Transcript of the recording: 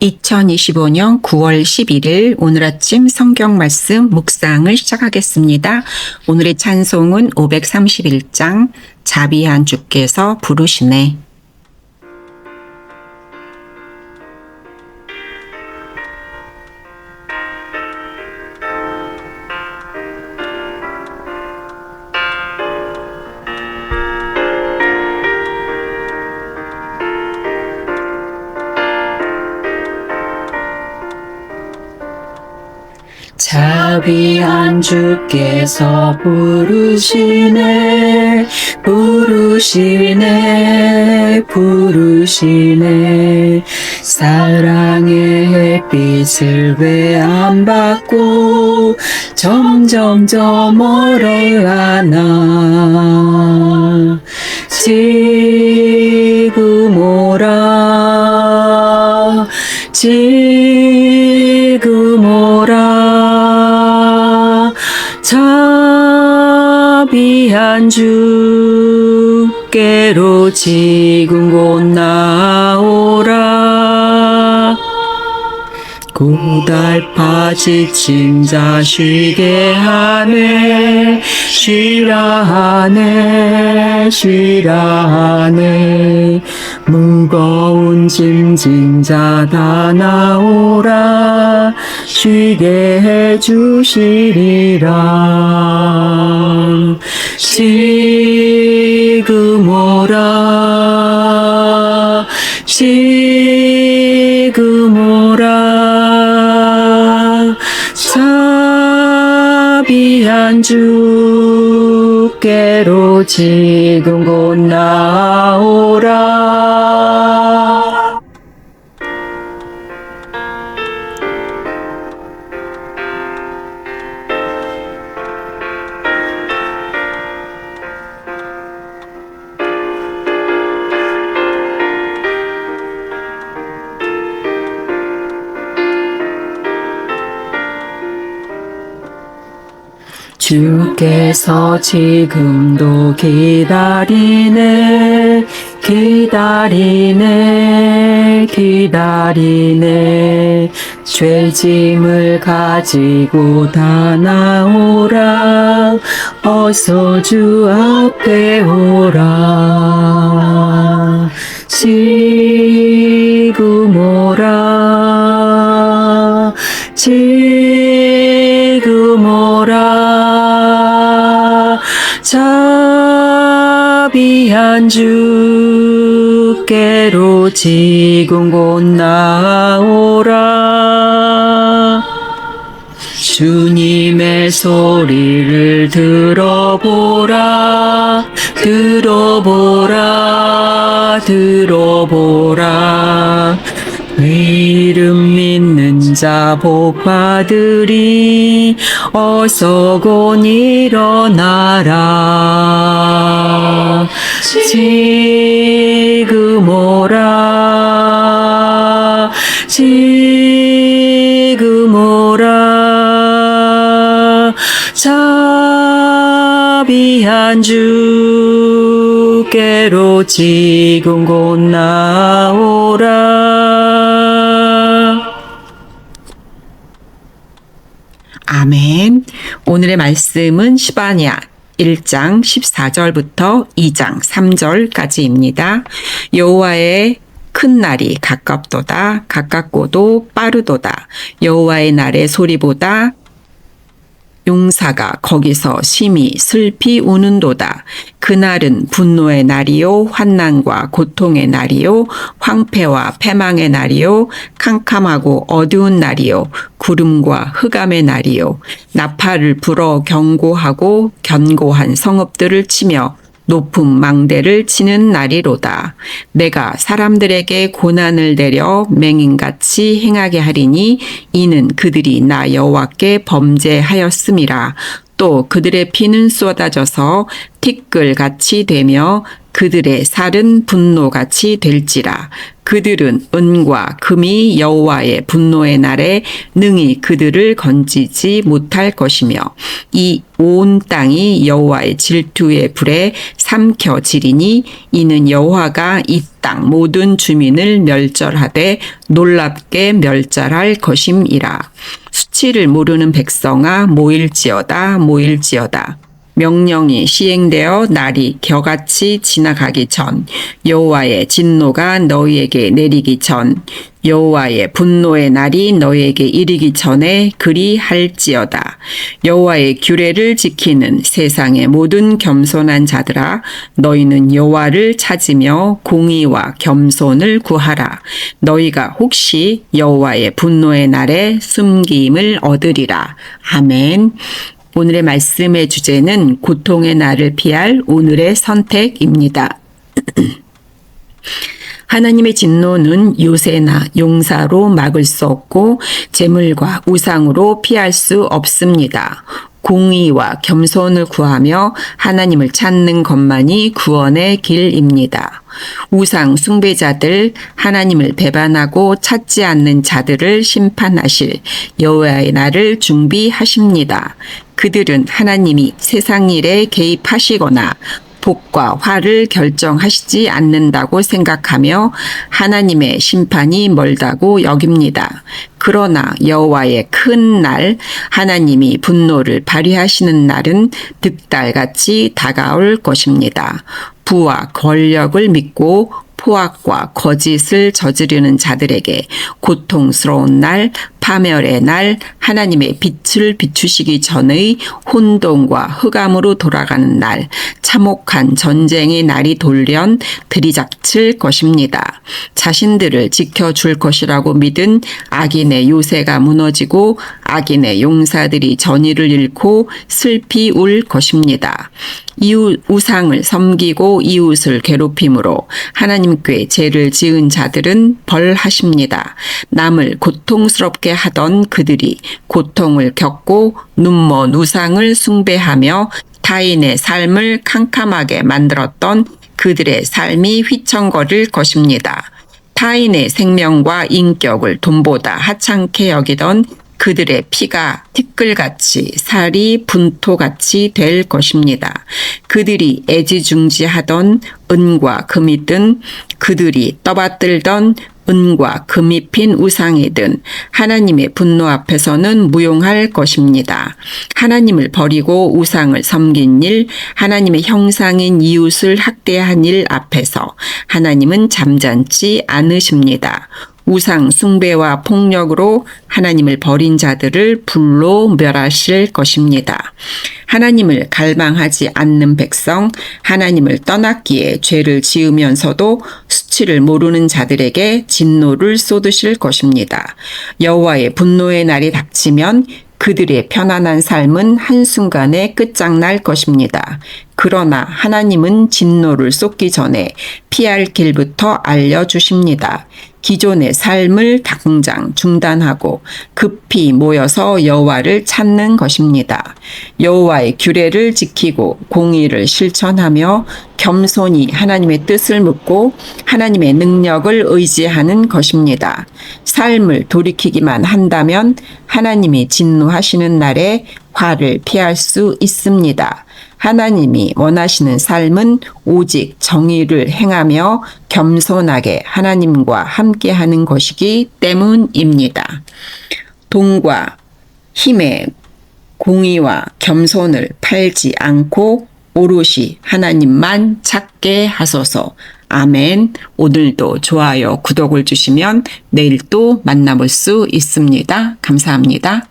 2025년 9월 11일 오늘 아침 성경 말씀 묵상을 시작하겠습니다. 오늘의 찬송은 531장 자비한 주께서 부르시네. 자비한 주께서 부르시네 부르시네 부르시네. 사랑의 햇빛을 왜 안 받고 점점 저 멀어가나 지금 오라 지금 비한 주께로 지금 곧 나오라 고달파 지친 자 쉬게 하네 쉬라 하네 쉬라 하네. 무거운 짐진 자 다 나오라 쉬게 해주시리라. 지금 오라 지금 주께로 지금 주께서 지금도 기다리네 기다리네 기다리네. 죄짐을 가지고 다 나오라 어서 주 앞에 오라. 지금 오라. 지금 자비한 주께로 지금 곧 나오라. 주님의 소리를 들어보라 들어보라 들어보라. 이름 믿는 자 복받으리 어서 곧 일어나라 지금 오라. 지금 오라. 자비한 주께로 지금 곧 나오라. 아멘. 오늘의 말씀은 시바냐 1장 14절부터 2장 3절까지입니다. 여호와의 큰 날이 가깝도다 가깝고도 빠르도다 여호와의 날의 소리보다 용사가 거기서 심히 슬피 우는도다. 그날은 분노의 날이요, 환난과 고통의 날이요, 황폐와 패망의 날이요, 캄캄하고 어두운 날이요, 구름과 흑암의 날이요, 나팔을 불어 경고하고 견고한 성읍들을 치며 높은 망대를 치는 날이로다. 내가 사람들에게 고난을 내려 맹인같이 행하게 하리니 이는 그들이 나 여호와께 범죄하였음이라. 또 그들의 피는 쏟아져서 티끌같이 되며 그들의 살은 분노같이 될지라. 그들은 은과 금이 여호와의 분노의 날에 능히 그들을 건지지 못할 것이며 이 온 땅이 여호와의 질투의 불에 삼켜지리니 이는 여호와가 이 땅 모든 주민을 멸절하되 놀랍게 멸절할 것임이라. 수치를 모르는 백성아 모일지어다 모일지어다 명령이 시행되어 날이 겨같이 지나가기 전 여호와의 진노가 너희에게 내리기 전 여호와의 분노의 날이 너희에게 이르기 전에 그리 할지어다. 여호와의 규례를 지키는 세상의 모든 겸손한 자들아 너희는 여호와를 찾으며 공의와 겸손을 구하라. 너희가 혹시 여호와의 분노의 날에 숨김을 얻으리라. 아멘 오늘의 말씀의 주제는 고통의 날을 피할 오늘의 선택입니다. 하나님의 진노는 요새나 용사로 막을 수 없고 재물과 우상으로 피할 수 없습니다. 공의와 겸손을 구하며 하나님을 찾는 것만이 구원의 길입니다. 우상 숭배자들 하나님을 배반하고 찾지 않는 자들을 심판하실 여호와의 날을 준비하십니다. 그들은 하나님이 세상 일에 개입하시거나 복과 화를 결정하시지 않는다고 생각하며 하나님의 심판이 멀다고 여깁니다. 그러나 여호와의 큰 날, 하나님이 분노를 발휘하시는 날은 득달같이 다가올 것입니다. 부와 권력을 믿고 포악과 거짓을 저지르는 자들에게 고통스러운 날, 파멸의 날, 하나님의 빛을 비추시기 전의 혼돈과 흑암으로 돌아가는 날, 참혹한 전쟁의 날이 돌련 들이닥칠 것입니다. 자신들을 지켜줄 것이라고 믿은 악인의 요새가 무너지고 악인의 용사들이 전의를 잃고 슬피 울 것입니다. 이웃 우상을 섬기고 이웃을 괴롭힘으로 하나님께 죄를 지은 자들은 벌하십니다. 남을 고통스럽게 하던 그들이 고통을 겪고 눈먼 우상을 숭배하며 타인의 삶을 캄캄하게 만들었던 그들의 삶이 휘청거릴 것입니다. 타인의 생명과 인격을 돈보다 하찮게 여기던 그들의 피가 티끌같이 살이 분토같이 될 것입니다. 그들이 애지중지하던 은과 금이든 그들이 떠받들던 은과 금이 핀 우상이든 하나님의 분노 앞에서는 무용할 것입니다. 하나님을 버리고 우상을 섬긴 일, 하나님의 형상인 이웃을 학대한 일 앞에서 하나님은 잠잠치 않으십니다. 우상 숭배와 폭력으로 하나님을 버린 자들을 불로 멸하실 것입니다. 하나님을 갈망하지 않는 백성, 하나님을 떠났기에 죄를 지으면서도 수치를 모르는 자들에게 진노를 쏟으실 것입니다. 여호와의 분노의 날이 닥치면 그들의 편안한 삶은 한순간에 끝장날 것입니다. 그러나 하나님은 진노를 쏟기 전에 피할 길부터 알려주십니다. 기존의 삶을 당장 중단하고 급히 모여서 여호와를 찾는 것입니다. 여호와의 규례를 지키고 공의를 실천하며 겸손히 하나님의 뜻을 묻고 하나님의 능력을 의지하는 것입니다. 삶을 돌이키기만 한다면 하나님이 진노하시는 날에 화를 피할 수 있습니다. 하나님이 원하시는 삶은 오직 정의를 행하며 겸손하게 하나님과 함께하는 것이기 때문입니다. 돈과 힘의 공의와 겸손을 팔지 않고 오롯이 하나님만 찾게 하소서. 아멘. 오늘도 좋아요, 구독을 주시면 내일 또 만나볼 수 있습니다. 감사합니다.